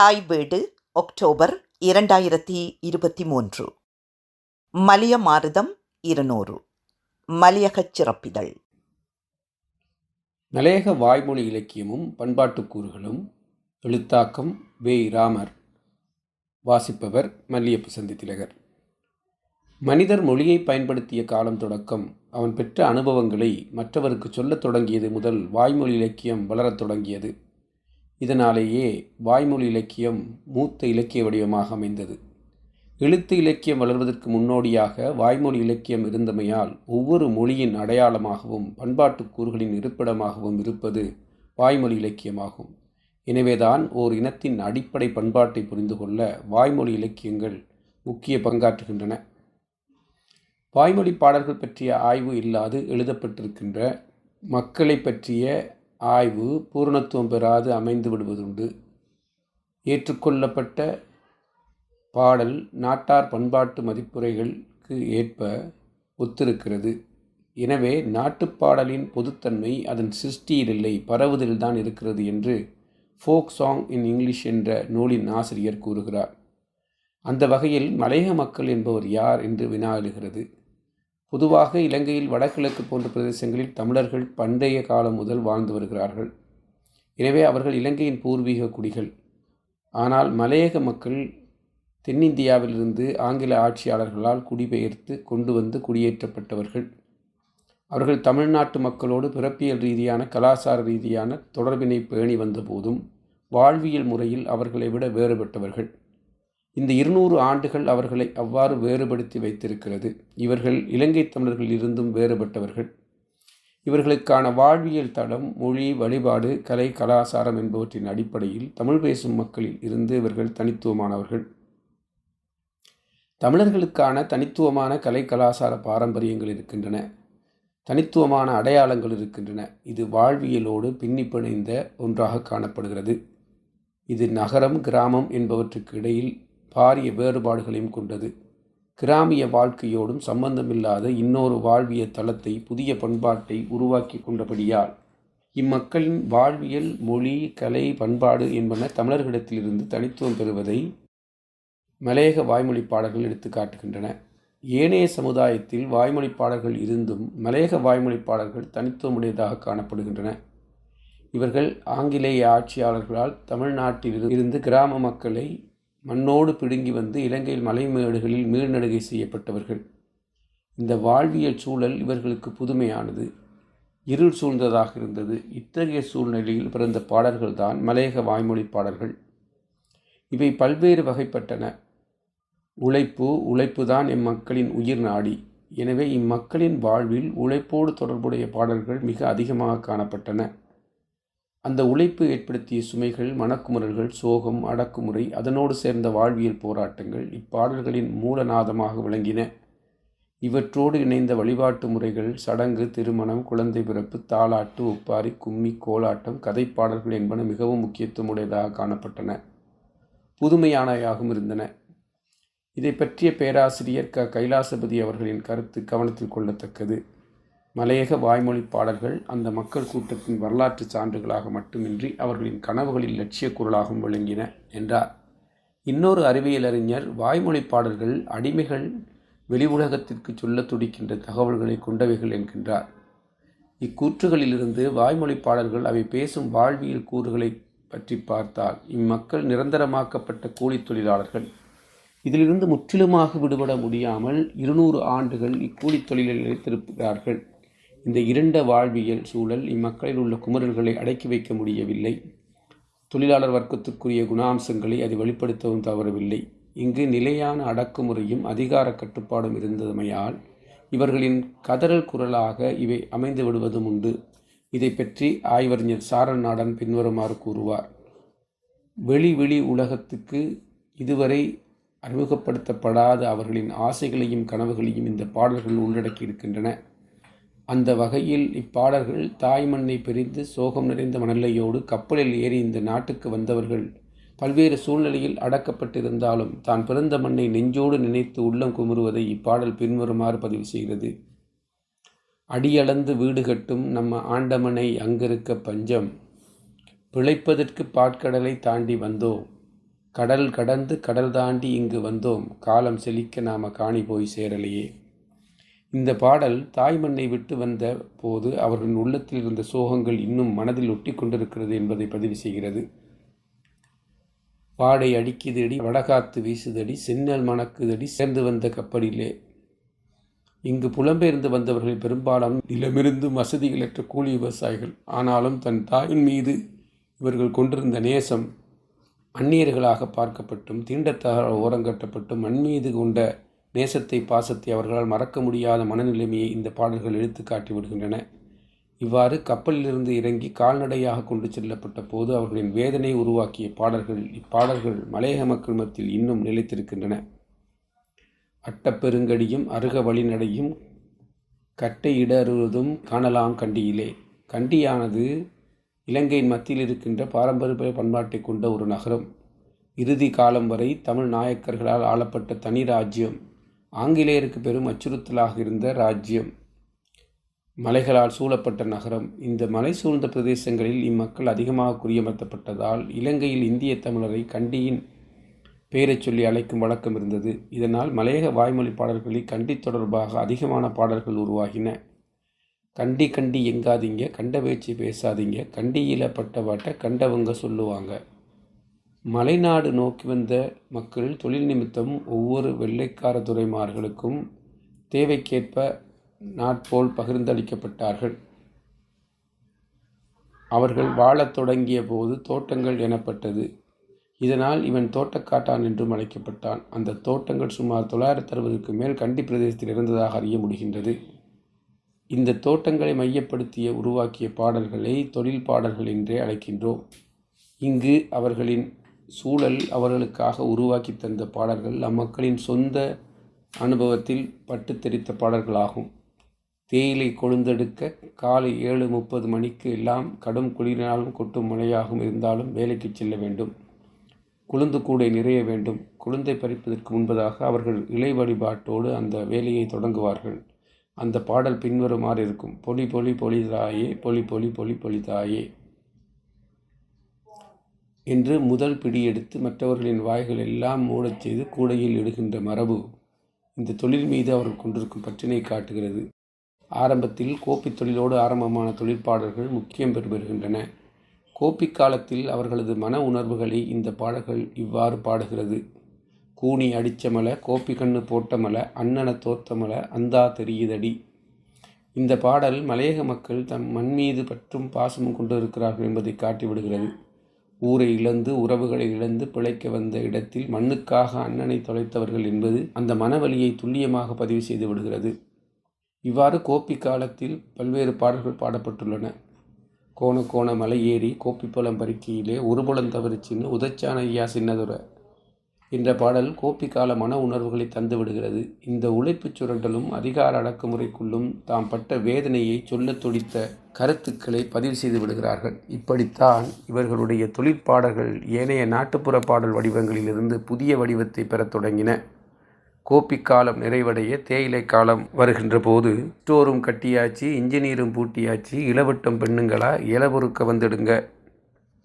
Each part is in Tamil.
தாய் வீடு ஒக்டோபர் இரண்டாயிரத்தி இருபத்தி மூன்று. மலிய மாருதம் இருநூறு. மலையகச் சிறப்பிதழ். மலையக வாய்மொழி இலக்கியமும் பண்பாட்டுக் கூறுகளும் எழுத்தாக்கம் வே. ராமர். வாசிப்பவர் மல்லியப்பு சந்தி திலகர் மனிதர் மொழியை பயன்படுத்திய காலம் தொடக்கம் அவன் பெற்ற அனுபவங்களை மற்றவருக்கு சொல்லத் தொடங்கியது முதல் வாய்மொழி இலக்கியம் வளரத் தொடங்கியது. இதனாலேயே வாய்மொழி இலக்கியம் மூத்த இலக்கிய வடிவமாக அமைந்தது. எழுத்து இலக்கியம் வளர்வதற்கு முன்னோடியாக வாய்மொழி இலக்கியம் இருந்தமையால் ஒவ்வொரு மொழியின் அடையாளமாகவும் பண்பாட்டு கூறுகளின் இருப்பிடமாகவும் இருப்பது வாய்மொழி இலக்கியமாகும். எனவேதான் ஓர் இனத்தின் அடிப்படை பண்பாட்டை புரிந்து கொள்ள வாய்மொழி இலக்கியங்கள் முக்கிய பங்காற்றுகின்றன. வாய்மொழி பாடல்கள் பற்றிய ஆய்வு இல்லாது எழுதப்பட்டிருக்கின்ற மக்களை பற்றிய ஆய்வு பூரணத்துவம் பெறாது அமைந்து விடுவதுண்டு. ஏற்றுக்கொள்ளப்பட்ட பாடல் நாட்டார் பண்பாட்டு மதிப்புரைகளுக்கு ஏற்ப ஒத்திருக்கிறது. எனவே நாட்டுப்பாடலின் பொதுத்தன்மை அதன் சிருஷ்டியில் இல்லை பரவுதலில்தான் இருக்கிறது என்று ஃபோக் சாங் இன் இங்கிலீஷ் என்ற நூலின் ஆசிரியர் கூறுகிறார். அந்த வகையில் மலையக மக்கள் என்பவர் யார் என்று வினா எழுகிறது பொதுவாக இலங்கையில் வடகிழக்கு போன்ற பிரதேசங்களில் தமிழர்கள் பண்டைய காலம் முதல் வாழ்ந்து வருகிறார்கள். எனவே அவர்கள் இலங்கையின் பூர்வீக குடிகள். ஆனால் மலையக மக்கள் தென்னிந்தியாவிலிருந்து ஆங்கில ஆட்சியாளர்களால் குடிபெயர்த்து கொண்டு வந்து குடியேற்றப்பட்டவர்கள். அவர்கள் தமிழ்நாட்டு மக்களோடு பிறப்பியல் ரீதியான கலாச்சார ரீதியான தொடர்பினை பேணி வந்தபோதும் வாழ்வியல் முறையில் அவர்களை விட வேறுபட்டவர்கள். இந்த இருநூறு ஆண்டுகள் அவர்களை அவ்வாறு வேறுபடுத்தி வைத்திருக்கிறது. இவர்கள் இலங்கை தமிழர்கள் இருந்தும் வேறுபட்டவர்கள். இவர்களுக்கான வாழ்வியல் தளம் மொழி வழிபாடு கலை கலாச்சாரம் என்பவற்றின் அடிப்படையில் தமிழ் பேசும் மக்களில் இருந்து இவர்கள் தனித்துவமானவர்கள். தமிழர்களுக்கான தனித்துவமான கலை கலாச்சார பாரம்பரியங்கள் இருக்கின்றன. தனித்துவமான அடையாளங்கள் இருக்கின்றன. இது வாழ்வியலோடு பின்னி பிணைந்த ஒன்றாக காணப்படுகிறது. இது நகரம் கிராமம் என்பவற்றுக்கு இடையில் பாரிய வேறுபாடுகளையும் கொண்டது. கிராமிய வாழ்க்கையோடும் சம்பந்தமில்லாத இன்னொரு வாழ்விய தளத்தை புதிய பண்பாட்டை உருவாக்கி கொண்டபடியால் இம்மக்களின் வாழ்வியல் மொழி கலை பண்பாடு என்பன தமிழர்களிடத்திலிருந்து தனித்துவம் பெறுவதை மலையக வாய்மொழி பாடல்கள் எடுத்து காட்டுகின்றன. ஏனைய சமுதாயத்தில் வாய்மொழி பாடல்கள் இருந்தும் மலையக வாய்மொழி பாடல்கள் தனித்துவமுடையதாக காணப்படுகின்றன. இவர்கள் ஆங்கிலேய ஆட்சியாளர்களால் தமிழ்நாட்டில் இருந்து கிராம மக்களை மண்ணோடு பிடுங்கி வந்து இலங்கையில் மலைமேடுகளில் மீள்நடுகை செய்யப்பட்டவர்கள். இந்த வாழ்வியல் சூழல் இவர்களுக்கு புதுமையானது. இருள் சூழ்ந்ததாக இருந்தது. இத்தகைய சூழ்நிலையில் பிறந்த பாடல்கள்தான் மலையக வாய்மொழி பாடல்கள். இவை பல்வேறு வகைப்பட்டன. உழைப்பு உழைப்பு தான் எம்மக்களின் உயிர் நாடி. எனவே இம்மக்களின் வாழ்வில் உழைப்போடு தொடர்புடைய பாடல்கள் மிக அதிகமாக காணப்பட்டன. அந்த உழைப்பு ஏற்படுத்திய சுமைகள் மனக்குமுறல்கள் சோகம் அடக்குமுறை அதனோடு சேர்ந்த வாழ்வியல் போராட்டங்கள் இப்பாடல்களின் மூலநாதமாக விளங்கின. இவற்றோடு இணைந்த வழிபாட்டு முறைகள் சடங்கு திருமணம் குழந்தை பிறப்பு தாளாட்டு ஒப்பாரி கும்மி கோலாட்டம் கதைப்பாடல்கள் என்பன மிகவும் முக்கியத்துவமுடையதாக காணப்பட்டன. புதுமையானவையாகவும் இருந்தன. இதை பற்றிய பேராசிரியர் க. கைலாசபதி அவர்களின் கருத்து கவனத்தில் கொள்ளத்தக்கது. மலையக வாய்மொழி பாடல்கள் அந்த மக்கள் கூட்டத்தின் வரலாற்று சான்றுகளாக மட்டுமின்றி அவர்களின் கனவுகளின் லட்சிய குரலாகவும் விளங்கின என்றார். இன்னொரு அறிவியல் அறிஞர் வாய்மொழி பாடல்கள் அடிமைகள் வெளி உலகத்திற்கு சொல்ல துடிக்கின்ற தகவல்களை கொண்டவைகள் என்கின்றார். இக்கூற்றுகளிலிருந்து வாய்மொழி பாடல்கள் அவை பேசும் வாழ்வியல் கூறுகளை பற்றி பார்த்தால் இம்மக்கள் நிரந்தரமாக்கப்பட்ட கூலித் தொழிலாளர்கள். இதிலிருந்து முற்றிலுமாக விடுபட முடியாமல் இருநூறு ஆண்டுகள் இக்கூலித் தொழிலில் நிலைத்திருக்கிறார்கள். இந்த இருண்ட வாழ்வியல் சூழல் இம்மக்களில் உள்ள குமரல்களை அடக்கி வைக்க முடியவில்லை. தொழிலாளர் வர்க்கத்துக்குரிய குணாம்சங்களை அது வெளிப்படுத்தவும் தவறவில்லை. இங்கு நிலையான அடக்குமுறையும் அதிகார கட்டுப்பாடும் இருந்தமையால் இவர்களின் கதறல் குரலாக இவை அமைந்து விடுவதும் உண்டு. இதை பற்றி ஆய்வறிஞர் சாரநாடன் பின்வருமாறு கூறுவார். வெளி வெளி உலகத்துக்கு இதுவரை அறிமுகப்படுத்தப்படாத அவர்களின் ஆசைகளையும் கனவுகளையும் இந்த பாடல்கள் உள்ளடக்கி இருக்கின்றன. அந்த வகையில் இப்பாடல்கள் தாய் மண்ணை பிரிந்து சோகம் நிறைந்த மணல்லையோடு கப்பலில் ஏறி இந்த நாட்டுக்கு வந்தவர்கள். பல்வேறு சூழ்நிலையில் அடக்கப்பட்டிருந்தாலும் தான் பிறந்த மண்ணை நெஞ்சோடு நினைத்து உள்ளம் குமுறுவதை இப்பாடல் பின்வருமாறு பதிவு செய்கிறது. அடியளந்து வீடு கட்டும் நம்ம ஆண்டமனை அங்கிருக்க பஞ்சம். பிழைப்பதற்கு பாட்கடலை தாண்டி வந்தோம். கடல் கடந்து கடல் தாண்டி இங்கு வந்தோம். காலம் செழிக்க நாம காணி போய் சேரலையே. இந்த பாடல் தாய்மண்ணை விட்டு வந்த போது அவர்களின் உள்ளத்தில் இருந்த சோகங்கள் இன்னும் மனதில் ஒட்டி கொண்டிருக்கிறது என்பதை பதிவு செய்கிறது. பாடை அடிக்குதடி வடகாத்து வீசுதடி சென்னல் மணக்குதடி சேர்ந்து வந்த கப்பலிலே. இங்கு புலம்பெயர்ந்து வந்தவர்கள் பெரும்பாலும் நிலமிருந்து வசதிகளற்ற கூலி விவசாயிகள். ஆனாலும் தன் தாயின் மீது இவர்கள் கொண்டிருந்த நேசம் அந்நியர்களாக பார்க்கப்பட்டும் தீண்டத்தகாத ஓரங்கட்டப்பட்டும் மண் மீது கொண்ட நேசத்தை பாசத்தை அவர்களால் மறக்க முடியாத மனநிலைமையை இந்த பாடல்கள் எடுத்து காட்டி விடுகின்றன இவ்வாறு கப்பலிலிருந்து இறங்கி கால்நடையாக கொண்டு செல்லப்பட்ட போது அவர்களின் வேதனை உருவாக்கிய பாடல்கள் இப்பாடல்கள் மலையக மக்கள் மத்தியில் இன்னும் நிலைத்திருக்கின்றன. அட்டப்பெருங்கடியும் அருக வழிநடையும் கட்டை இடறுவதும் காணலாம் கண்டியிலே. கண்டியானது இலங்கையின் மத்தியில் இருக்கின்ற பாரம்பரிய பண்பாட்டை கொண்ட ஒரு நகரம். இறுதி காலம் வரை தமிழ் நாயக்கர்களால் ஆளப்பட்ட தனி ராஜ்யம். ஆங்கிலேயருக்கு பெரும் அச்சுறுத்தலாக இருந்த ராஜ்யம் மலைகளால் சூழப்பட்ட நகரம். இந்த மலை சூழ்ந்த பிரதேசங்களில் இம்மக்கள் அதிகமாக குறியமர்த்தப்பட்டதால் இலங்கையில் இந்திய தமிழரை கண்டியின் பெயரைச் சொல்லி அழைக்கும் வழக்கம் இருந்தது. இதனால் மலையக வாய்மொழி பாடல்களில் கண்டி தொடர்பாக அதிகமான பாடல்கள் உருவாகின. கண்டி கண்டி எங்காதீங்க கண்ட பேச்சு பேசாதீங்க கண்டியில் பட்டவாட்ட கண்டவங்க சொல்லுவாங்க. மலைநாடு நோக்கி வந்த மக்கள் தொழில் நிமித்தம் ஒவ்வொரு வெள்ளைக்கார துறைமார்களுக்கும் தேவைக்கேற்ப நாட்போல் பகிர்ந்தளிக்கப்பட்டார்கள். அவர்கள் வாழத் தொடங்கிய போது தோட்டங்கள் எனப்பட்டது. இதனால் இவன் தோட்டக்காட்டான் என்றும் அழைக்கப்பட்டான். அந்த தோட்டங்கள் சுமார் தொள்ளாயிரத்தி அறுபதுக்கு மேல் கண்டி பிரதேசத்தில் இருந்ததாக அறிய முடிகின்றது. இந்த தோட்டங்களை மையப்படுத்திய உருவாக்கிய பாடல்களை தொழில் பாடல்கள் என்றே அழைக்கின்றோம். இங்கு அவர்களின் சூழல் அவர்களுக்காக உருவாக்கி தந்த பாடல்கள் அம்மக்களின் சொந்த அனுபவத்தில் பட்டு தெரித்த பாடல்களாகும். தேயிலை கொழுந்தெடுக்க காலை ஏழு முப்பது மணிக்கு எல்லாம் கடும் குளிரினாலும் கொட்டும் மழையாகவும் இருந்தாலும் வேலைக்கு செல்ல வேண்டும். குளுந்து கூடை நிறைய வேண்டும். குளுந்தை பறிப்பதற்கு முன்பதாக அவர்கள் இலை வழிபாட்டோடு அந்த வேலையை தொடங்குவார்கள். அந்த பாடல் பின்வருமாறு இருக்கும். பொலி பொலி பொலிதாயே பொலி பொலி பொலி பொலிதாயே. என்று முதல் பிடி எடுத்து மற்றவர்களின் வாய்கள் எல்லாம் மூடச் செய்து கூடையில் இடுகின்ற மரபு இந்த தொழில் மீது அவர்கள் கொண்டிருக்கும் பற்றினை காட்டுகிறது. ஆரம்பத்தில் கோப்பி தொழிலோடு ஆரம்பமான தொழிற்பாடல்கள் முக்கியம் பெறுகின்றன. கோப்பி காலத்தில் அவர்களது மன உணர்வுகளை இந்த பாடல்கள் இவ்வாறு பாடுகிறது. கூனி அடிச்சமல கோப்பி கண்ணு போட்டமல அண்ணன தோத்தமல அந்தா தெரியுதடி. இந்த பாடல் மலையக மக்கள் தம் மண் மீது பற்றும் பாசமும் கொண்டிருக்கிறார்கள் என்பதை காட்டிவிடுகிறது. ஊரை இழந்து உறவுகளை இழந்து பிழைக்க வந்த இடத்தில் மண்ணுக்காக அண்ணனை தொலைத்தவர்கள் என்பது அந்த மனவழியை துல்லியமாக பதிவு செய்து விடுகிறது. இவ்வாறு கோப்பி காலத்தில் பல்வேறு பாடல்கள் பாடப்பட்டுள்ளன. கோண கோண மலை ஏறி கோப்பிப்பழம் பறிக்கையிலே ஒருபுலம் தவறு சின்ன உதச்சான ஐயா சின்னதுரை. என்ற பாடல் கோப்பிக்கால மன உணர்வுகளை தந்து விடுகிறது. இந்த உழைப்புச் சுரண்டலும் அதிகார அடக்குமுறைக்குள்ளும் தாம் பட்ட வேதனையை சொல்லத் துடித்த கருத்துக்களை பதிவு செய்து விடுகிறார்கள். இப்படித்தான் இவர்களுடைய தொழிற்பாடல்கள் ஏனைய நாட்டுப்புற பாடல் வடிவங்களிலிருந்து புதிய வடிவத்தை பெறத் தொடங்கின. கோப்பி காலம் நிறைவடைய தேயிலை காலம் வருகின்ற போது ஸ்டோரும் கட்டியாச்சு இன்ஜினியரும் பூட்டியாச்சு இளவட்டம் பெண்ணுங்களா இளபொருக்க வந்துடுங்க.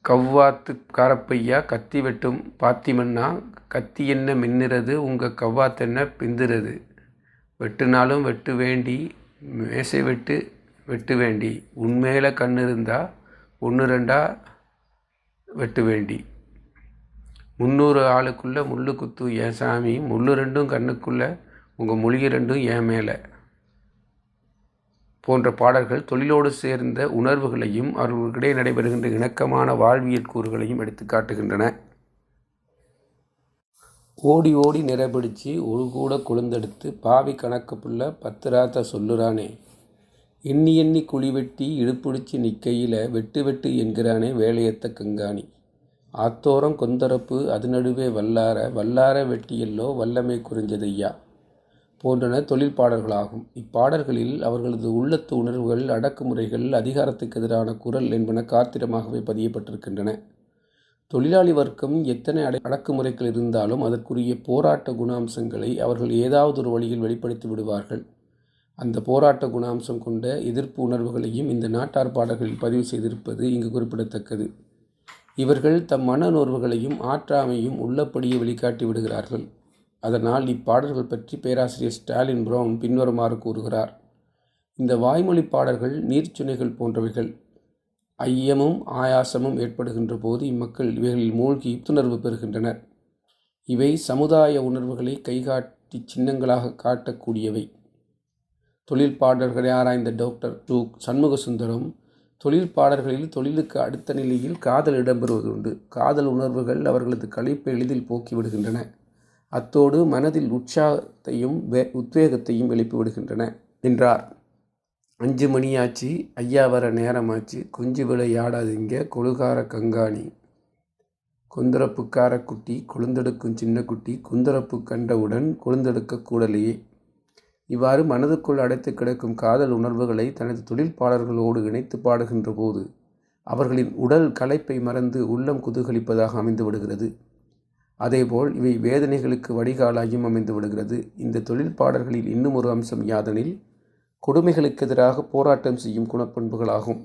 கவ்வாத்து காரப்பையா கத்தி வெட்டும் பாத்திமன்னா கத்தி என்ன மின்னுறது? உங்கள் கவ்வாத்தென்ன பிந்துறது? வெட்டுனாலும் வெட்டு வேண்டி மேசை வெட்டு வெட்டு வேண்டி. உண்மையில கண் இருந்தால் ஒன்று ரெண்டா வெட்டு வேண்டி. முந்நூறு ஆளுக்குள்ளே முள்ளு குத்து ஏன் சாமி முள்ளு ரெண்டும் கண்ணுக்குள்ளே உங்கள் மொழிகை ரெண்டும் ஏன் மேலே. போன்ற பாடல்கள் தொழிலோடு சேர்ந்த உணர்வுகளையும் அவர்களுக்கிடையே நடைபெறுகின்ற இணக்கமான வாழ்வியல் கூறுகளையும் எடுத்து காட்டுகின்றன. ஓடி ஓடி நிறபிடிச்சு ஒரு கூட கொழுந்தெடுத்து பாவி கணக்கு புள்ள பத்திராத்த சொல்லுறானே. எண்ணி எண்ணி குழி வெட்டி இடுப்பிடிச்சு நிற்கையில் வெட்டு வெட்டு என்கிறானே வேலையத்த கங்காணி. ஆத்தோரம் கொந்தரப்பு அது நடுவே வல்லார வல்லார வெட்டியல்லோ வல்லமை குறிஞ்சதையா? போன்றன தொழில் பாடல்களாகும். இப்பாடல்களில் அவர்களது உள்ளத்து உணர்வுகள் அடக்குமுறைகள் அதிகாரத்துக்கு எதிரான குரல் என்பன காத்திரமாகவே பதியப்பட்டிருக்கின்றன. தொழிலாளி வர்க்கம் எத்தனை அடை அடக்குமுறைகள் இருந்தாலும் அதற்குரிய போராட்ட குணாம்சங்களை அவர்கள் ஏதாவது ஒரு வழியில் வெளிப்படுத்தி விடுவார்கள். அந்த போராட்ட குணாம்சம் கொண்ட எதிர்ப்பு உணர்வுகளையும் இந்த நாட்டார் பாடல்களில் பதிவு செய்திருப்பது இங்கு குறிப்பிடத்தக்கது. இவர்கள் தம் மனநோர்வுகளையும் ஆற்றாமையும் உள்ளபடியே வெளிக்காட்டி விடுகிறார்கள். அதனால் இப்பாடல்கள் பற்றி பேராசிரியர் ஸ்டாலின் பிரவுன் பின்வருமாறு கூறுகிறார். இந்த வாய்மொழி பாடல்கள் நீர்ச்சுனைகள் போன்றவைகள். ஐயமும் ஆயாசமும் ஏற்படுகின்ற போது இம்மக்கள் இவைகளில் மூழ்கி புத்துணர்வு பெறுகின்றனர். இவை சமுதாய உணர்வுகளை கைகாட்டி சின்னங்களாக காட்டக்கூடியவை. தொழில் பாடல்களை ஆராய்ந்த டாக்டர் டு சண்முக சுந்தரம் தொழில் பாடல்களில் தொழிலுக்கு அடுத்த நிலையில் காதல் இடம்பெறுவது உண்டு காதல் உணர்வுகள் அவர்களது கழிப்பை எளிதில் போக்கிவிடுகின்றன. அத்தோடு மனதில் உற்சாகத்தையும் வே உத்வேகத்தையும் எழுப்பிவிடுகின்றன என்றார். அஞ்சு மணியாச்சு ஐயா வர நேரமாச்சு. கொஞ்சி ஆடாதீங்க கொழுகார கங்காணி. குந்தரப்புக்கார குட்டி கொழுந்தெடுக்கும் சின்ன குட்டி குந்தரப்பு கண்டவுடன் கொழுந்தெடுக்க கூடலையே. இவ்வாறு மனதுக்குள் அடைத்து கிடக்கும் காதல் உணர்வுகளை தனது தொழில்பாளர்களோடு இணைத்து பாடுகின்ற போது அவர்களின் உடல் களைப்பை மறந்து உள்ளம் குதூகலிப்பதாக அமைந்து விடுகிறது. அதேபோல் இவை வேதனைகளுக்கு வடிகாலாகியும் அமைந்து விடுகிறது. இந்த தொழில்பாடல்களில் இன்னும் ஒரு அம்சம் யாதெனில் கொடுமைகளுக்கு எதிராக போராட்டம் செய்யும் குணப்பண்புகளாகும்.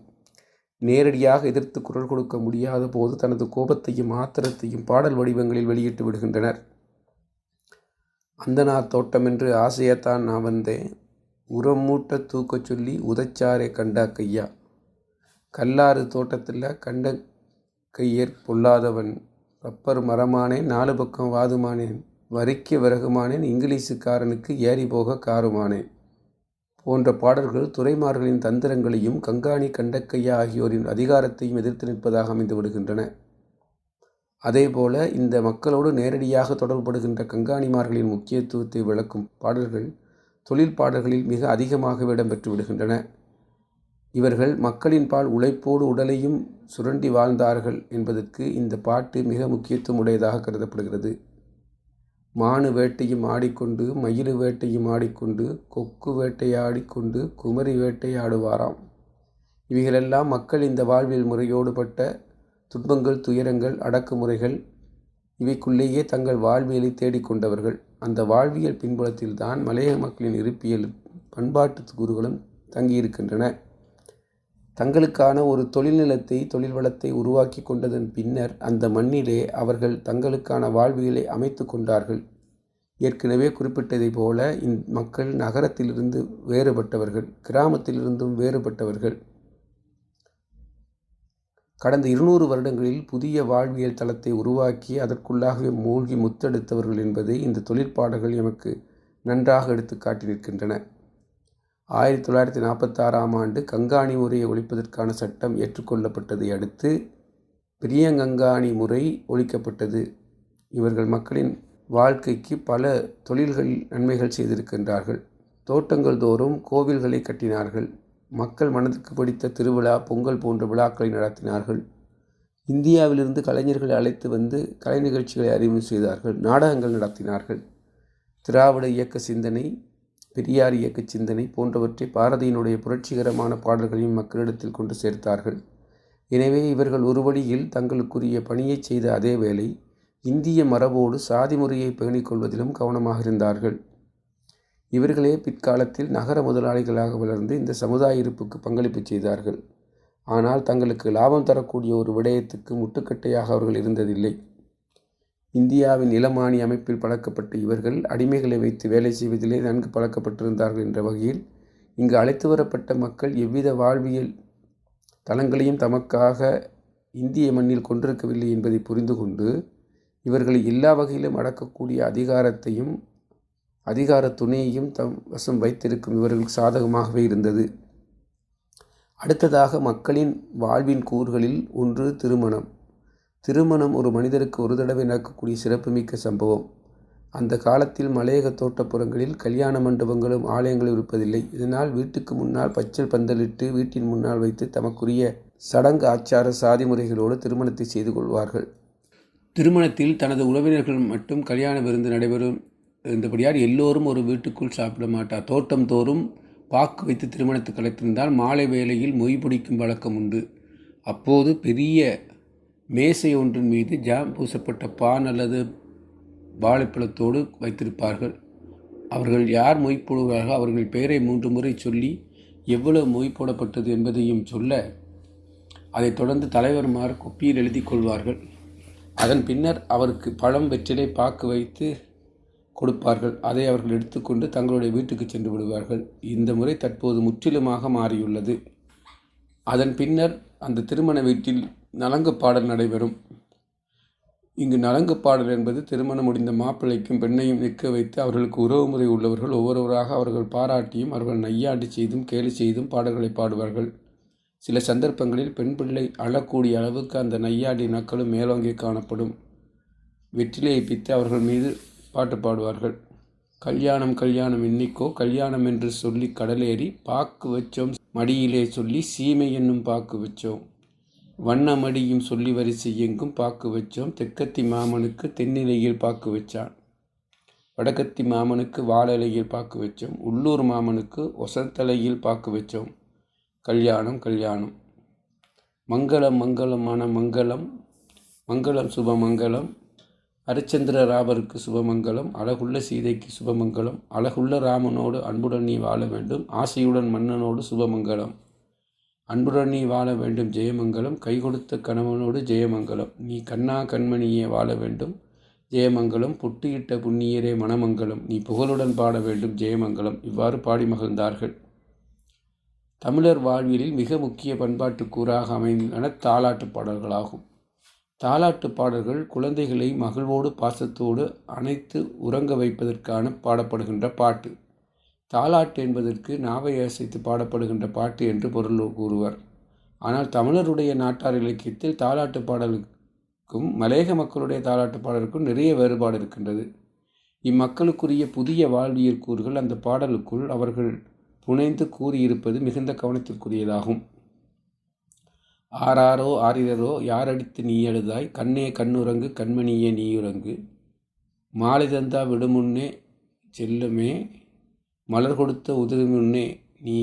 நேரடியாக எதிர்த்து குரல் கொடுக்க முடியாத போது தனது கோபத்தையும் ஆத்திரத்தையும் பாடல் வடிவங்களில் வெளியிட்டு விடுகின்றனர். அந்தனா தோட்டம் என்று ஆசையத்தான் நான் வந்தேன். உரம் மூட்ட தூக்கச் சொல்லி உதச்சாரே கண்டா கையா. கல்லாறு தோட்டத்தில் கண்ட கையர் பொல்லாதவன். ரப்பர் மரமானேன் நாலு பக்கம் வாதுமானேன். வரிக்க விறகுமானேன் இங்கிலீஷுக்காரனுக்கு ஏறி போக காருமானேன். போன்ற பாடல்கள் துறைமார்களின் தந்திரங்களையும் கங்காணி கண்டக்கையா ஆகியோரின் அதிகாரத்தையும் எதிர்த்து நிற்பதாக அமைந்து விடுகின்றன. அதேபோல இந்த மக்களோடு நேரடியாக தொடர்படுகின்ற கங்காணிமார்களின் முக்கியத்துவத்தை விளக்கும் பாடல்கள் தொழில் பாடல்களில் மிக அதிகமாக இடம்பெற்று விடுகின்றன. இவர்கள் மக்களின் பால் உழைப்போடு உடலையும் சுரண்டி வாழ்ந்தார்கள் என்பதற்கு இந்த பாட்டு மிக முக்கியத்துவம் உடையதாக கருதப்படுகிறது. மானு வேட்டையும் ஆடிக்கொண்டு மயில் வேட்டையும் ஆடிக்கொண்டு கொக்கு வேட்டையாடிக்கொண்டு குமரி வேட்டையாடுவாராம் இவைகளெல்லாம் மக்கள் இந்த வாழ்வில் முறையோடு பட்ட துன்பங்கள் துயரங்கள் அடக்குமுறைகள். இவைக்குள்ளேயே தங்கள் வாழ்வியலை தேடிக்கொண்டவர்கள் அந்த வாழ்வியல் பின்புலத்தில்தான் மலையக மக்களின் இருப்பியல் பண்பாட்டு கூறுகளும் தங்கியிருக்கின்றன. தங்களுக்கான ஒரு தொழில்நிலத்தை தொழில் வளத்தை உருவாக்கி கொண்டதன் பின்னர் அந்த மண்ணிலே அவர்கள் தங்களுக்கான வாழ்வியலை அமைத்து கொண்டார்கள். ஏற்கனவே குறிப்பிட்டதைப் போல இந் மக்கள் நகரத்திலிருந்து வேறுபட்டவர்கள் கிராமத்திலிருந்தும் வேறுபட்டவர்கள். கடந்த இருநூறு வருடங்களில் புதிய வாழ்வியல் தளத்தை உருவாக்கி அதற்குள்ளாகவே மூழ்கி முத்தெடுத்தவர்கள் என்பதை இந்த தொழிற்பாடல்கள் எமக்கு நன்றாக எடுத்து காட்டி நிற்கின்றன ஆயிரத்தி தொள்ளாயிரத்தி நாற்பத்தாறாம் ஆண்டு கங்காணி முறையை ஒழிப்பதற்கான சட்டம் ஏற்றுக்கொள்ளப்பட்டதை அடுத்து பிரியங்கங்காணி முறை ஒழிக்கப்பட்டது. இவர்கள் மக்களின் வாழ்க்கைக்கு பல தொழில்களில் நன்மைகள் செய்திருக்கின்றார்கள். தோட்டங்கள் தோறும் கோவில்களை கட்டினார்கள். மக்கள் மனதுக்கு பிடித்த திருவிழா பொங்கல் போன்ற விழாக்களை நடத்தினார்கள். இந்தியாவிலிருந்து கலைஞர்களை அழைத்து வந்து கலை நிகழ்ச்சிகளை அறிமுகம் செய்தார்கள். நாடகங்கள் நடத்தினார்கள். திராவிட இயக்க சிந்தனை பெரியார் இயக்க சிந்தனை போன்றவற்றை பாரதியினுடைய புரட்சிகரமான பாடல்களையும் மக்களிடத்தில் கொண்டு சேர்த்தார்கள். எனவே இவர்கள் ஒரு வழியில் தங்களுக்குரிய பணியை செய்த அதே வேளை இந்திய மரபோடு சாதி முறையை பேணிக்கொள்வதிலும் கவனமாக இருந்தார்கள். இவர்களே பிற்காலத்தில் நகர முதலாளிகளாக வளர்ந்து இந்த சமுதாய இருப்புக்கு பங்களிப்பு செய்தார்கள். ஆனால் தங்களுக்கு லாபம் தரக்கூடிய ஒரு விடயத்துக்கு முட்டுக்கட்டையாக அவர்கள் இருந்ததில்லை. இந்தியாவின் இளமானி அமைப்பில் பழக்கப்பட்ட இவர்கள் அடிமைகளை வைத்து வேலை செய்வதிலே நன்கு பழக்கப்பட்டிருந்தார்கள் என்ற வகையில் இங்கு அழைத்து வரப்பட்ட மக்கள் எவ்வித வாழ்வியல் தளங்களையும் தமக்காக இந்திய மண்ணில் கொண்டிருக்கவில்லை என்பதை புரிந்து கொண்டு இவர்களை எல்லா வகையிலும் அடக்கக்கூடிய அதிகாரத்தையும் அதிகார துணையையும் தம் வசம் வைத்திருக்கும் இவர்களுக்கு சாதகமாகவே இருந்தது. அடுத்ததாக மக்களின் வாழ்வின் கூறுகளில் ஒன்று திருமணம். திருமணம் ஒரு மனிதருக்கு ஒரு தடவை நடக்கக்கூடிய சிறப்புமிக்க சம்பவம். அந்த காலத்தில் மலையக தோட்டப்புறங்களில் கல்யாண மண்டபங்களும் ஆலயங்களும் இருப்பதில்லை. இதனால் வீட்டுக்கு முன்னால் பச்சல் பந்தலிட்டு வீட்டின் முன்னால் வைத்து தமக்குரிய சடங்கு ஆச்சார சாதி முறைகளோடு திருமணத்தை செய்து கொள்வார்கள். திருமணத்தில் தனது உறவினர்கள் மட்டும் கல்யாண விருந்து நடைபெறும் இருந்தபடியால் எல்லோரும் ஒரு வீட்டுக்குள் சாப்பிட மாட்டார் தோட்டம் தோறும் பாக்கு வைத்து திருமணத்துக்கு கலைத்திருந்தால் மாலை வேளையில் மொய் பிடிக்கும் வழக்கம் உண்டு. அப்போது பெரிய மேசை ஒன்றின் மீது ஜாம் பூசப்பட்ட பான் அல்லது வாழைப்பழத்தோடு வைத்திருப்பார்கள். அவர்கள் யார் மொய் போடுவார்கள் அவர்கள் பெயரை மூன்று முறை சொல்லி எவ்வளவு மொய் போடப்பட்டது என்பதையும் சொல்ல அதைத் தொடர்ந்து தலைவர்மார் கொப்பியில் எழுதி கொள்வார்கள். அதன் பின்னர் அவருக்கு பழம் வெற்றிலை பாக்கு வைத்து கொடுப்பார்கள். அதை அவர்கள் எடுத்துக்கொண்டு தங்களுடைய வீட்டுக்கு சென்று விடுவார்கள். இந்த முறை தற்போது முற்றிலுமாக மாறியுள்ளது. அதன் பின்னர் அந்த திருமண வீட்டில் நலங்கு பாடல் நடைபெறும். இங்கு நலங்கு பாடல் என்பது திருமணம் முடிந்த மாப்பிள்ளைக்கும் பெண்ணையும் நிற்க வைத்து அவர்களுக்கு உறவுமுறை உள்ளவர்கள் ஒவ்வொருவராக அவர்கள் பாராட்டியும் அவர்கள் நையாண்டி செய்தும் கேலி செய்தும் பாடல்களை பாடுவார்கள். சில சந்தர்ப்பங்களில் பெண் பிள்ளை அழக்கூடிய அளவுக்கு அந்த நையாடி நக்களும் மேலோங்கி காணப்படும். வெற்றிலையை பித்து அவர்கள் மீது பாட்டு பாடுவார்கள். கல்யாணம் கல்யாணம் இன்னிக்கோ கல்யாணம் என்று சொல்லி கடலேறி பாக்கு வச்சோம் மடியிலே சொல்லி சீமை என்னும் பாக்கு வச்சோம். வண்ணமடியும் சொல்லி வரிசை எங்கும் பாக்கு வச்சோம். தெற்கத்தி மாமனுக்கு தென்னிலையில் பாக்கு வச்சான். வடக்கத்தி மாமனுக்கு வாழலையில் பாக்கு வச்சோம். உள்ளூர் மாமனுக்கு ஒசத்தலையில் பாக்கு வச்சோம். கல்யாணம் கல்யாணம். மங்களம் மங்களமான மங்களம். மங்களம் சுபமங்கலம் ஹரிச்சந்திர ராபருக்கு சுபமங்கலம் அழகுள்ள சீதைக்கு சுபமங்கலம் அழகுள்ள ராமனோடு அன்புடன் நீ வாழ வேண்டும். ஆசையுடன் மன்னனோடு சுபமங்கலம் அன்புடன் நீ வாழ வேண்டும் ஜெயமங்கலம். கை கொடுத்த கணவனோடு ஜெயமங்கலம். நீ கண்ணா கண்மணியே வாழ வேண்டும் ஜெயமங்கலம். புட்டியிட்ட புண்ணியரே மணமங்கலம். நீ புகழுடன் பாட வேண்டும் ஜெயமங்கலம். இவ்வாறு பாடி மகிழ்ந்தார்கள். தமிழர் வாழ்வியலில் மிக முக்கிய பண்பாட்டு கூறாக அமைந்துள்ளன தாலாட்டு பாடல்களாகும். தாலாட்டு பாடல்கள் குழந்தைகளை மகிழ்வோடு பாசத்தோடு அனைத்து உறங்க வைப்பதற்கான பாடப்படுகின்ற பாட்டு. தாலாட்டு என்பதற்கு நாவை அசைத்து பாடப்படுகின்ற பாட்டு என்று பொருள் கூறுவர். ஆனால் தமிழருடைய நாட்டார் இலக்கியத்தில் தாலாட்டு பாடலுக்கும் மலேக மக்களுடைய தாலாட்டு பாடலுக்கும் நிறைய வேறுபாடு இருக்கின்றது. இம்மக்களுக்குரிய புதிய வாழ்வியல் கூறுகள் அந்த பாடலுக்குள் அவர்கள் புனைந்து கூறியிருப்பது மிகுந்த கவனத்திற்குரியதாகும். ஆராரோ ஆரிரரோ யாரடித்து நீ எழுதாய் கண்ணே கண்ணுறங்கு கண்மணியே நீயுறங்கு. மாலை தந்தா விடுமுன்னே செல்லுமே மலர் கொடுத்த உதவி முன்னே நீ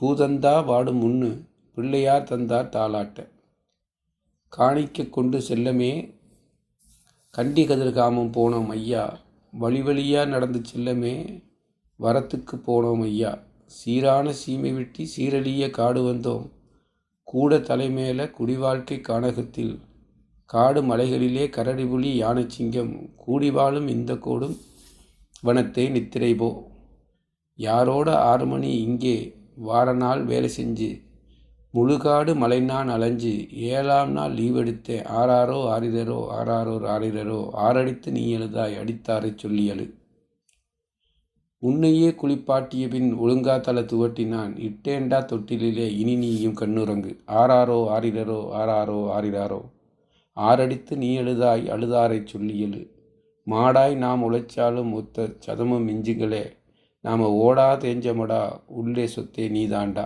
பூதந்தா வாடும் முன்னு பிள்ளையார் தந்தார் தாளாட்ட. காணிக்க கொண்டு செல்லமே கண்டி கதிர்காமம் போனோம் ஐயா. வழி வழியாக நடந்து செல்லமே வரத்துக்கு போனோம் ஐயா. சீரான சீமை வெட்டி சீரழிய காடு வந்தோம். கூட தலைமேல குடிவாழ்க்கை கானகத்தில் காடு மலைகளிலே கரடிபுலி யானைச்சிங்கம் கூடி வாழும் இந்த கோடும் வனத்தை நித்திரைபோ யாரோட ஆறு மணி இங்கே வார நாள் வேலை செஞ்சு முழுகாடு மலைநான் அலைஞ்சு ஏழாம் நாள் லீவ் எடுத்தேன் ஆறாரோ ஆறிதரோ ஆறாரோர் ஆறிதரோ ஆறடித்து நீ எழுதாய் அடித்தாரை சொல்லி அழு. உன்னையே குளிப்பாட்டிய பின் ஒழுங்கா தல துவட்டினான் இட்டேண்டா தொட்டிலே இனி நீயும் கண்ணுறங்கு. ஆறாரோ ஆறிரரோ ஆறாரோ ஆறிராரோ ஆறடித்து நீ எழுதாய் அழுதாரை சொல்லியலு மாடாய் நாம் உழைச்சாலும் ஒத்த சதமும் மிஞ்சுகளே நாம் ஓடா தேஞ்சமடா உள்ளே சொத்தே நீதாண்டா.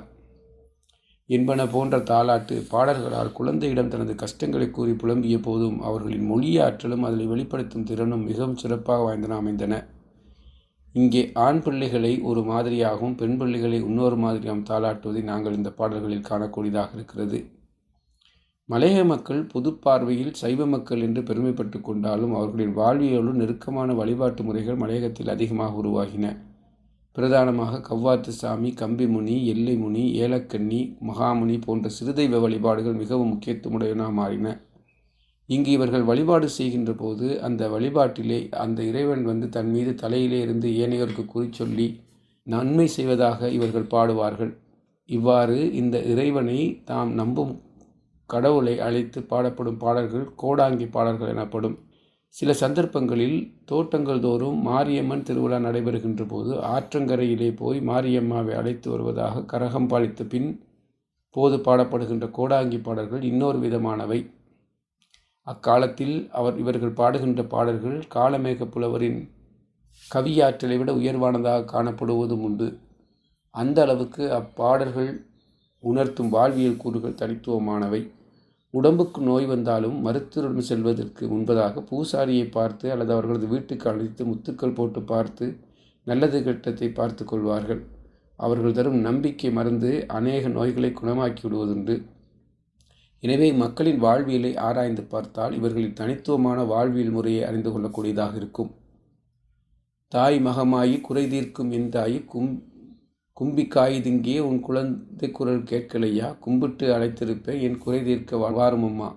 என்பன போன்ற தாலாட்டு பாடல்களால் குழந்தையிடம் தனது கஷ்டங்களை கூறி புலம்பிய போதும் அவர்களின் மொழியாற்றலும் அதில் வெளிப்படுத்தும் திறனும் மிகவும் சிறப்பாக வாய்ந்தன அமைந்தன. இங்கே ஆண் பிள்ளைகளை ஒரு மாதிரியாகவும் பெண் பிள்ளைகளை இன்னொரு மாதிரியாகவும் தாளாட்டுவதை நாங்கள் இந்த பாடல்களில் காணக்கூடியதாக இருக்கிறது. மலையக மக்கள் பொது பார்வையில் சைவ மக்கள் என்று பெருமைப்பட்டு கொண்டாலும் அவர்களின் வாழ்வியலோடு நெருக்கமான வழிபாட்டு முறைகள் மலையகத்தில் அதிகமாக உருவாகின. பிரதானமாக கவ்வாத்து சாமி கம்பிமுனி எல்லைமுனி ஏலக்கண்ணி மகாமுனி போன்ற சிறுதெய்வ வழிபாடுகள் மிகவும் முக்கியத்துவமுடையன மாறின. இங்கு இவர்கள் வழிபாடு செய்கின்ற போது அந்த வழிபாட்டிலே அந்த இறைவன் வந்து தன் மீது தலையிலே இருந்து ஏனையோருக்கு குறிச்சொல்லி நன்மை செய்வதாக இவர்கள் பாடுவார்கள். இவ்வாறு இந்த இறைவனை தாம் நம்பும் கடவுளை அழைத்து பாடப்படும் பாடல்கள் கோடாங்கி பாடல்கள் எனப்படும். சில சந்தர்ப்பங்களில் தோட்டங்கள் தோறும் மாரியம்மன் திருவிழா நடைபெறுகின்ற போது ஆற்றங்கரையிலே போய் மாரியம்மாவை அழைத்து வருவதாக கரகம் பாலித்த பின் போது பாடப்படுகின்ற கோடாங்கி பாடல்கள் இன்னொரு விதமானவை. அக்காலத்தில் அவர் இவர்கள் பாடுகின்ற பாடல்கள் காலமேக புலவரின் கவியாற்றலை விட உயர்வானதாக காணப்படுவதும் உண்டு. அந்த அளவுக்கு அப்பாடல்கள் உணர்த்தும் வாழ்வியல் கூறுகள் தனித்துவமானவை. உடம்புக்கு நோய் வந்தாலும் மருத்துவரிடம் செல்வதற்கு முன்பதாக பூசாரியை பார்த்து அல்லது அவர்களது வீட்டுக்கு அழைத்து முத்துக்கள் போட்டு பார்த்து நல்லது கெட்டத்தை பார்த்து கொள்வார்கள். அவர்கள் தரும் நம்பிக்கை மறந்து அநேக நோய்களை குணமாக்கி விடுவதுண்டு. எனவே மக்களின் வாழ்வியலை ஆராய்ந்து பார்த்தால் இவர்களின் தனித்துவமான வாழ்வியல் முறையை அறிந்து கொள்ளக்கூடியதாக இருக்கும். தாய் மகமாயி குறை தீர்க்கும் என் தாயி கும் கும்பி காயுதிங்கே உன் குழந்தை குரல் கேட்கலையா? கும்பிட்டு அழைத்திருப்பேன். என் குறை தீர்க்க வாருமம்மா.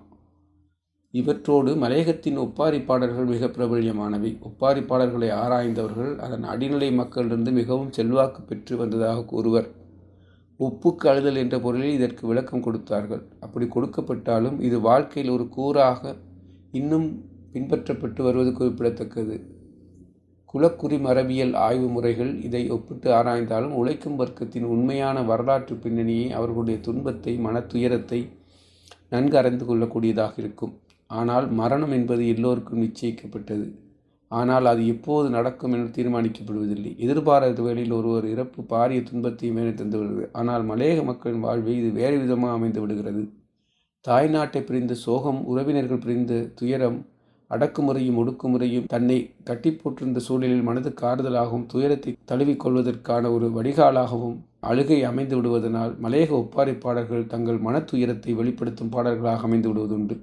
இவற்றோடு மலையகத்தின் ஒப்பாரி பாடல்கள் மிக பிரபல்யமானவை. ஒப்பாரி பாடல்களை ஆராய்ந்தவர்கள் அதன் அடிநிலை மக்களிலிருந்து மிகவும் செல்வாக்கு பெற்று வந்ததாக கூறுவர். உப்புக்கு அழுதல் என்ற பொருளில் இதற்கு விளக்கம் கொடுத்தார்கள். அப்படி கொடுக்கப்பட்டாலும் இது வாழ்க்கையில் ஒரு கூறாக இன்னும் பின்பற்றப்பட்டு வருவது குறிப்பிடத்தக்கது. குலக்குறி மரபியல் ஆய்வு முறைகள் இதை ஒப்பிட்டு ஆராய்ந்தாலும் உழைக்கும் வர்க்கத்தின் உண்மையான வரலாற்று பின்னணியை அவர்களுடைய துன்பத்தை மனத்துயரத்தை நன்கு அறிந்து கொள்ளக்கூடியதாக இருக்கும். ஆனால் மரணம் என்பது எல்லோருக்கும் நிச்சயிக்கப்பட்டது. ஆனால் அது எப்போது நடக்கும் என தீர்மானிக்கப்படுவதில்லை. எதிர்பாராத வேளையில் ஒருவர் இறப்பு பாரிய துன்பத்தை மேலே தந்து வருகிறது ஆனால் மலையக மக்களின் வாழ்வை இது வேறு விதமாக அமைந்து விடுகிறது. தாய்நாட்டை பிரிந்த சோகம் உறவினர்கள் பிரிந்த துயரம் அடக்குமுறையும் ஒடுக்குமுறையும் தன்னை கட்டி போட்டிருந்த சூழலில் மனதுக்கு ஆறுதலாகவும் துயரத்தை தழுவிக்கொள்வதற்கான ஒரு வடிகாலாகவும் அழுகை அமைந்து விடுவதனால் மலையக ஒப்பாரி பாடல்கள் தங்கள் மனத்துயரத்தை வெளிப்படுத்தும் பாடல்களாக அமைந்து விடுவதுண்டு.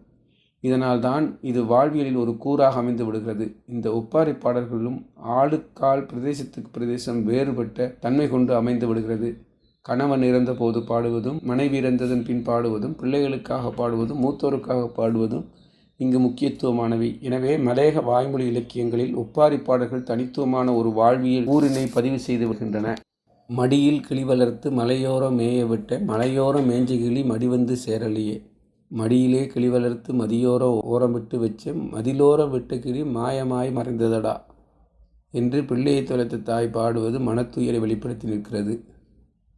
இதனால் தான் இது வாழ்வியலில் ஒரு கூறாக அமைந்து விடுகிறது. இந்த ஒப்பாரி பாடல்களும் ஆளுக்கால் பிரதேசத்துக்கு பிரதேசம் வேறுபட்ட தன்மை கொண்டு அமைந்து விடுகிறது. கணவன் இறந்த போது பாடுவதும் மனைவி இறந்ததன் பின் பாடுவதும் பிள்ளைகளுக்காக பாடுவதும் மூத்தோருக்காக பாடுவதும் இங்கு முக்கியத்துவமானவை. எனவே மலையக வாய்மொழி இலக்கியங்களில் ஒப்பாரி பாடல்கள் தனித்துவமான ஒரு வாழ்வியல் ஊரினை பதிவு செய்து வருகின்றன. மடியில் கிளி வளர்த்து மலையோரம் மேய விட்ட மலையோரம் மேஞ்ச கிளி மடிவந்து சேரலியே. மடியிலே கிளி வளர்த்து மதியோர ஓரமிட்டு வச்சு மதிலோரம் விட்ட கிளி மாயமாய் மறைந்ததடா. என்று பிள்ளையை தொலைத்த தாய் பாடுவது மனத்துயரை வெளிப்படுத்தி நிற்கிறது.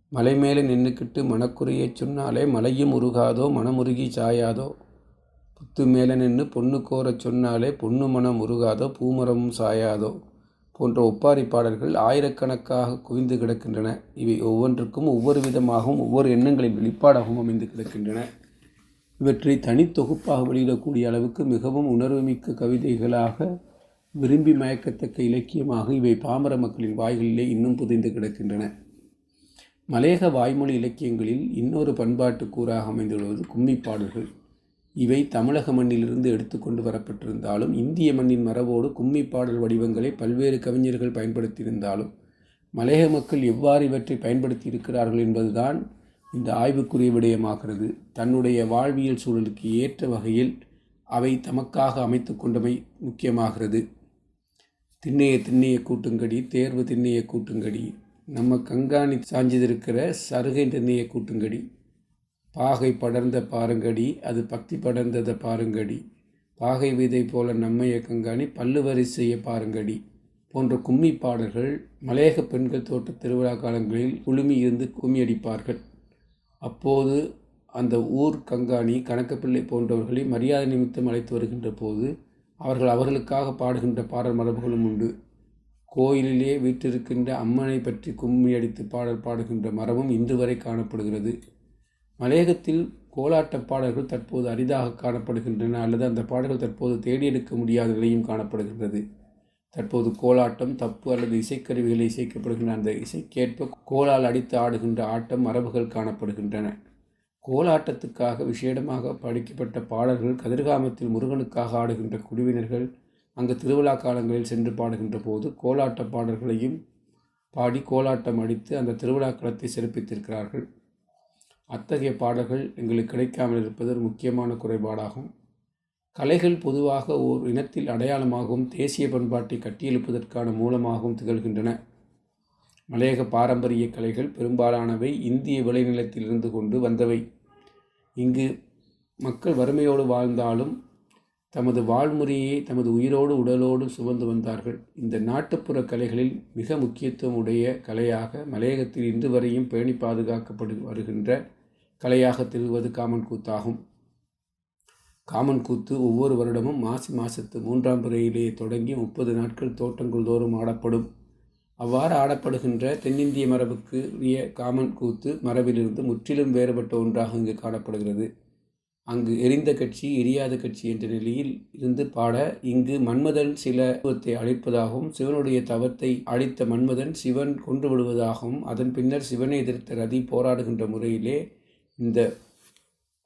மலை மேலே நின்றுக்கிட்டு மனக்குறையச் சொன்னாலே மலையும் உருகாதோ மனமுருகி சாயாதோ. புத்து மேலே நின்று பொண்ணு கோரச் சொன்னாலே பொண்ணு மனம் உருகாதோ பூமரமும் சாயாதோ போன்ற ஒப்பாரி பாடல்கள் ஆயிரக்கணக்காக குவிந்து கிடக்கின்றன. இவை ஒவ்வொன்றுக்கும் ஒவ்வொரு விதமாகவும் ஒவ்வொரு எண்ணங்களின் வெளிப்பாடாகவும் அமைந்து கிடக்கின்றன. இவற்றை தனித்தொகுப்பாக வெளியிடக்கூடிய அளவுக்கு மிகவும் உணர்வுமிக்க கவிதைகளாக விரும்பி மயக்கத்தக்க இலக்கியமாக இவை பாமர மக்களின் வாய்களிலே இன்னும் புதைந்து கிடக்கின்றன. மலையக வாய்மொழி இலக்கியங்களில் இன்னொரு பண்பாட்டு கூறாக அமைந்துள்ளது கும்மி பாடல்கள் இவை தமிழக மண்ணிலிருந்து எடுத்துக்கொண்டு வரப்பட்டிருந்தாலும் இந்திய மண்ணின் மரபோடு கும்மி பாடல் வடிவங்களை பல்வேறு கவிஞர்கள் பயன்படுத்தியிருந்தாலும் மலையக மக்கள் எவ்வாறு இவற்றை பயன்படுத்தி இருக்கிறார்கள் என்பதுதான் இந்த ஆய்வுக்குரிய விடயமாகிறது. தன்னுடைய வாழ்வியல் சூழலுக்கு ஏற்ற வகையில் அவை தமக்காக அமைத்து கொண்டமை முக்கியமாகிறது. திண்ணைய திண்ணைய கூட்டுங்கடி தேர்வு திண்ணைய கூட்டுங்கடி நம்ம கங்காணி சாஞ்சிதிருக்கிற சருகை திண்ணைய கூட்டுங்கடி பாகை படர்ந்த பாருங்கடி அது பக்தி படர்ந்ததை பாருங்கடி. பாகை விதை போல நம்மைய கங்காணி பல்லுவரிசைய பாருங்கடி. போன்ற கும்மி பாடல்கள் மலையக பெண்கள் தோட்ட திருவிழா காலங்களில் குழுமி இருந்து கும்மி அடிப்பார்கள். அப்போது அந்த ஊர் கங்காணி கணக்கப்பிள்ளை போன்றவர்களை மரியாதை நிமித்தம் அழைத்து வருகின்ற போது அவர்கள் அவர்களுக்காக பாடுகின்ற பாடல் மரபுகளும் உண்டு. கோயிலிலே வீட்டிருக்கின்ற அம்மனை பற்றி கும்மி அடித்து பாடல் பாடுகின்ற மரபும் இன்று வரை காணப்படுகிறது. மலையகத்தில் கோலாட்ட பாடல்கள் தற்போது அரிதாக காணப்படுகின்றன அல்லது அந்த பாடல்கள் தற்போது தேடி எடுக்க முடியாத நிலையும் காணப்படுகின்றது. தற்போது கோலாட்டம் தப்பு அல்லது இசைக்கருவிகளை இசைக்கப்படுகின்ற அந்த இசைக்கேற்ப கோலால் அடித்து ஆடுகின்ற ஆட்டம் மரபுகள் காணப்படுகின்றன. கோலாட்டத்துக்காக விசேடமாக படிக்கப்பட்ட பாடல்கள் கதிர்காமத்தில் முருகனுக்காக ஆடுகின்ற குழுவினர்கள் அங்கு திருவிழா காலங்களில் சென்று பாடுகின்ற போது கோலாட்ட பாடல்களையும் பாடி கோலாட்டம் அடித்து அந்த திருவிழா களத்தை சிறப்பித்திருக்கிறார்கள். அத்தகைய பாடல்கள் எங்களுக்கு கிடைக்காமல் இருப்பது ஒரு முக்கியமான குறைபாடாகும். கலைகள் பொதுவாக ஓர் இனத்தில் அடையாளமாகவும் தேசிய பண்பாட்டை கட்டியெழுப்பதற்கான மூலமாகவும் திகழ்கின்றன. மலையக பாரம்பரிய கலைகள் பெரும்பாலானவை இந்திய விளைநிலத்தில் இருந்து கொண்டு வந்தவை. இங்கு மக்கள் வறுமையோடு வாழ்ந்தாலும் தமது வாழ்முறையை தமது உயிரோடு உடலோடு சுமந்து வந்தார்கள். இந்த நாட்டுப்புற கலைகளில் மிக முக்கியத்துவம் உடைய கலையாக மலையகத்தில் இன்று வரையும் பேணி பாதுகாக்கப்படு வருகின்ற கலையாக திகழ்வது காமன் கூத்தாகும். காமன் கூத்து ஒவ்வொரு வருடமும் மாசி மாசத்து மூன்றாம் பிறையிலேயே தொடங்கி முப்பது நாட்கள் தோட்டங்கள் தோறும் ஆடப்படும். அவ்வாறு ஆடப்படுகின்ற தென்னிந்திய மரபுக்கு உரிய காமன் கூத்து மரபிலிருந்து முற்றிலும் வேறுபட்ட ஒன்றாக இங்கு காணப்படுகிறது. அங்கு எரிந்த கட்சி எரியாத கட்சி என்ற நிலையில் இருந்து பாட இங்கு மன்மதன் சில தத்துவத்தை அழிப்பதாகவும் சிவனுடைய தவத்தை அழித்த மன்மதன் சிவன் கொன்று விடுவதாகவும் அதன் பின்னர் சிவனை எதிர்த்த ரதி போராடுகின்ற முறையிலே இந்த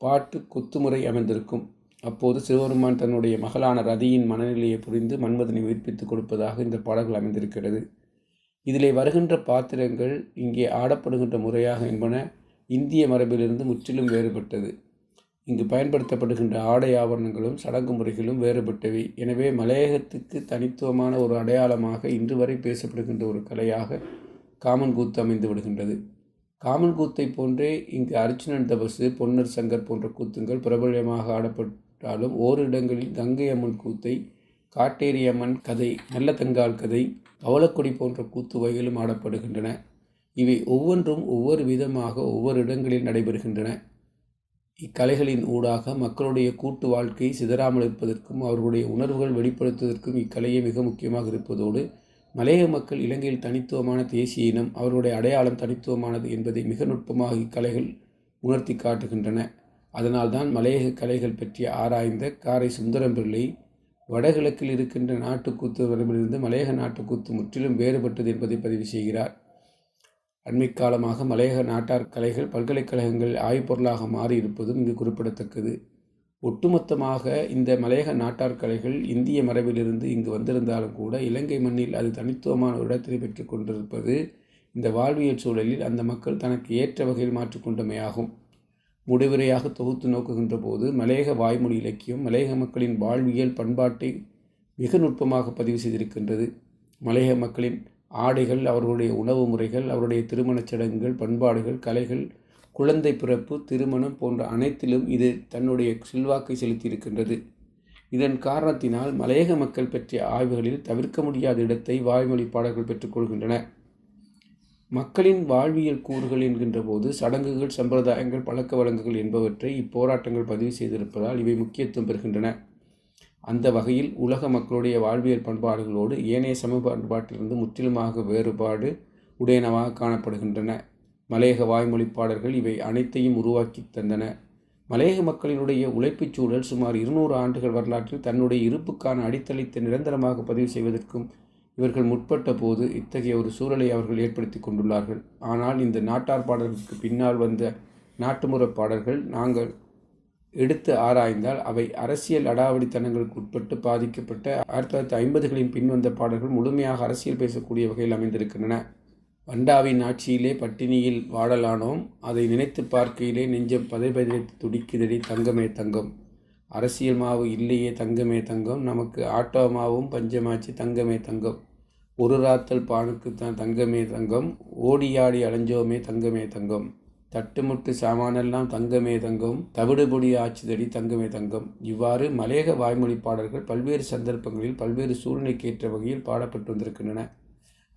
பாட்டு குத்துமுறை அமைந்திருக்கும். அப்போது சிவபெருமான் தன்னுடைய மகளான ரதியின் மனநிலையை புரிந்து மன்மதனை உயிர்ப்பித்துக் கொடுப்பதாக இந்த பாடல்கள் அமைந்திருக்கிறது. இதிலே வருகின்ற பாத்திரங்கள் இங்கே ஆடப்படுகின்ற முறையாக என்பன இந்திய மரபிலிருந்து முற்றிலும் வேறுபட்டது. இங்கு பயன்படுத்தப்படுகின்ற ஆடை ஆவரணங்களும் சடங்கு முறைகளும் வேறுபட்டவை. எனவே மலையகத்துக்கு தனித்துவமான ஒரு அடையாளமாக இன்று வரை பேசப்படுகின்ற ஒரு கலையாக காமன் கூத்து அமைந்து விடுகின்றது. காமன் கூத்தை போன்றே இங்கு அர்ச்சுனன் தபசு பொன்னர் சங்கர் போன்ற கூத்துங்கள் பிரபலமாக ஆடப்பட்டாலும் ஓரிடங்களில் கங்கை அம்மன் கூத்தை காட்டேரி அம்மன் கதை நல்ல தங்கால் கதை பவளக்கொடி போன்ற கூத்து வகைகளும் ஆடப்படுகின்றன. இவை ஒவ்வொன்றும் ஒவ்வொரு விதமாக ஒவ்வொரு இடங்களில் நடைபெறுகின்றன. இக்கலைகளின் ஊடாக மக்களுடைய கூட்டு வாழ்க்கை சிதறாமல் இருப்பதற்கும் அவர்களுடைய உணர்வுகள் வெளிப்படுத்துவதற்கும் இக்கலையே மிக முக்கியமாக இருப்பதோடு மலேய மக்கள் இலங்கையில் தனித்துவமான தேசிய இனம் அவர்களுடைய அடையாளம் தனித்துவமானது என்பதை மிக நுட்பமாக இக்கலைகள் உணர்த்தி காட்டுகின்றன. அதனால்தான் மலையக கலைகள் பற்றி ஆராய்ந்த காரை சுந்தரம் பிள்ளை வடகிழக்கில் இருக்கின்ற நாட்டுக்கூத்து வரம்பிலிருந்து மலையக நாட்டுக்கூத்து முற்றிலும் வேறுபட்டது என்பதை பதிவு செய்கிறார். அண்மை காலமாக மலையக நாட்டார் கலைகள் பல்கலைக்கழகங்கள் ஆய்வுப்பொருளாக மாறி இருப்பதும் இங்கு குறிப்பிடத்தக்கது. ஒட்டுமொத்தமாக இந்த மலையக நாட்டார் கலைகள் இந்திய மரபிலிருந்து இங்கு வந்திருந்தாலும் கூட இலங்கை மண்ணில் அது தனித்துவமான ஒரு இடத்தை பெற்று கொண்டிருப்பது இந்த வாழ்வியல் சூழலில் அந்த மக்கள் தனக்கு ஏற்ற வகையில் மாற்றிக்கொண்டமையாகும் முடிவுரையாக தொகுத்து நோக்குகின்ற போது மலையக வாய்மொழி இலக்கியம் மலையக மக்களின் வாழ்வியல் பண்பாட்டை மிக நுட்பமாக பதிவு செய்திருக்கின்றது. மலையக மக்களின் ஆடைகள் அவர்களுடைய உணவு முறைகள் அவருடைய திருமணச் சடங்குகள் பண்பாடுகள் கலைகள் குழந்தை பிறப்பு திருமணம் போன்ற அனைத்திலும் இது தன்னுடைய செல்வாக்கை செலுத்தியிருக்கின்றது. இதன் காரணத்தினால் மலையக மக்கள் பற்றிய ஆய்வுகளில் தவிர்க்க முடியாத இடத்தை வாய்மொழி பாடல்கள் பெற்றுக்கொள்கின்றன மக்களின் வாழ்வியல் கூறுகள் என்கின்ற போது சடங்குகள் சம்பிரதாயங்கள் பழக்க வழங்குகள் என்பவற்றை இப்போராட்டங்கள் பதிவு செய்திருப்பதால் இவை முக்கியத்துவம் பெறுகின்றன. அந்த வகையில் உலக மக்களுடைய வாழ்வியல் பண்பாடுகளோடு ஏனைய சமூக பண்பாட்டிலிருந்து முற்றிலுமாக வேறுபாடு உடையனவாக காணப்படுகின்றன. மலையக வாய்மொழி பாடல்கள் இவை அனைத்தையும் உருவாக்கி தந்தன. மலையக மக்களினுடைய உழைப்புச் சூழல் சுமார் இருநூறு ஆண்டுகள் வரலாற்றில் தன்னுடைய இருப்புக்கான அடித்தளத்தை நிரந்தரமாக பதிவு செய்வதற்கும் இவர்கள் முற்பட்ட போது இத்தகைய ஒரு சூழலை அவர்கள் ஏற்படுத்தி கொண்டுள்ளார்கள். ஆனால் இந்த நாட்டார் பாடல்களுக்கு பின்னால் வந்த நாட்டுமுறை பாடல்கள் நாங்கள் எடுத்து ஆராய்ந்தால் அவை அரசியல் அடாவடித்தனங்களுக்கு உட்பட்டு பாதிக்கப்பட்ட ஆயிரத்தி தொள்ளாயிரத்தி ஐம்பதுகளின் பின்வந்த பாடல்கள் முழுமையாக அரசியல் பேசக்கூடிய வகையில் அமைந்திருக்கின்றன. வண்டாவின் ஆட்சியிலே பட்டினியில் வாடலானோம் அதை நினைத்து பார்க்கையிலே நெஞ்சம் பதை பதைத்து துடிக்குதடி தங்கமே தங்கம். அரசியல் மாவு இல்லையே தங்கமே தங்கம். நமக்கு ஆட்டோ மாவும் பஞ்சமாச்சு தங்கமே தங்கம். ஒரு ராத்தல் பானுக்கு தான் தங்கமே தங்கம். ஓடியாடி அலைஞ்சோமே தங்கமே தங்கம். தட்டுமுட்டு சாமானெல்லாம் தங்கமே தங்கம். தவிடுபொடி ஆச்சுதடி தங்கமே தங்கம். இவ்வாறு மலையக வாய்மொழி பாடல்கள் பல்வேறு சந்தர்ப்பங்களில் பல்வேறு சூழ்நிலைக்கேற்ற வகையில் பாடப்பட்டு வந்திருக்கின்றன.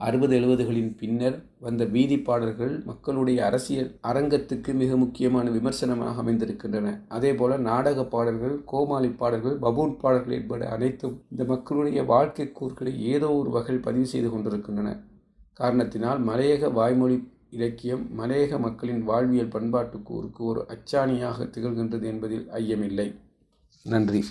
அறுபது எழுபதுகளின் பின்னர் வந்த வீதி பாடல்கள் மக்களுடைய அரசியல் அரங்கத்துக்கு மிக முக்கியமான விமர்சனமாக அமைந்திருக்கின்றன. அதே போல நாடக பாடல்கள் கோமாளி பாடல்கள் பபூன் பாடல்கள் என்பன அனைத்தும் இந்த மக்களுடைய வாழ்க்கை கூறுகளை ஏதோ ஒரு வகையில் பதிவு செய்து கொண்டிருக்கின்றன. காரணத்தினால் மலையக வாய்மொழி இலக்கியம் மலையக மக்களின் வாழ்வியல் பண்பாட்டு கூறுக்கு ஒரு அச்சாணியாக திகழ்கின்றது என்பதில் ஐயமில்லை. நன்றி.